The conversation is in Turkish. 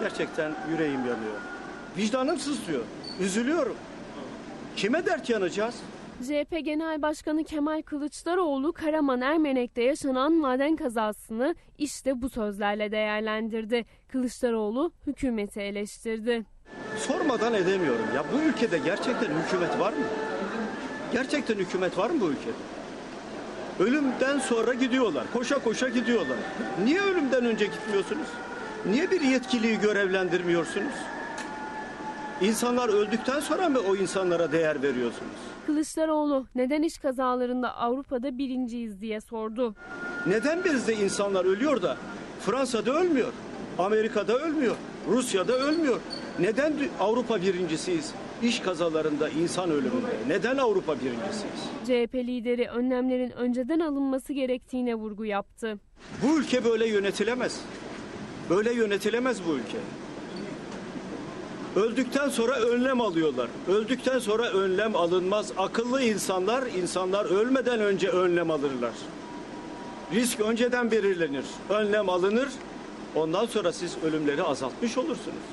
Gerçekten yüreğim yanıyor. Vicdanım sızlıyor. Üzülüyorum. Kime dert yanacağız? CHP Genel Başkanı Kemal Kılıçdaroğlu Karaman Ermenek'te yaşanan maden kazasını işte bu sözlerle değerlendirdi. Kılıçdaroğlu hükümeti eleştirdi. Sormadan edemiyorum. Ya bu ülkede gerçekten hükümet var mı? Gerçekten hükümet var mı bu ülkede? Ölümden sonra gidiyorlar. Koşa koşa gidiyorlar. Niye ölümden önce gitmiyorsunuz? Niye bir yetkiliyi görevlendirmiyorsunuz? İnsanlar öldükten sonra mı o insanlara değer veriyorsunuz? Kılıçdaroğlu neden iş kazalarında Avrupa'da birinciyiz diye sordu. Neden bizde insanlar ölüyor da Fransa'da ölmüyor, Amerika'da ölmüyor, Rusya'da ölmüyor? Neden Avrupa birincisiyiz? İş kazalarında, insan ölümünde. Neden Avrupa birincisiyiz? CHP lideri önlemlerin önceden alınması gerektiğine vurgu yaptı. Bu ülke böyle yönetilemez. Böyle yönetilemez bu ülke. Öldükten sonra önlem alıyorlar. Öldükten sonra önlem alınmaz. Akıllı insanlar, insanlar ölmeden önce önlem alırlar. Risk önceden belirlenir. Önlem alınır. Ondan sonra siz ölümleri azaltmış olursunuz.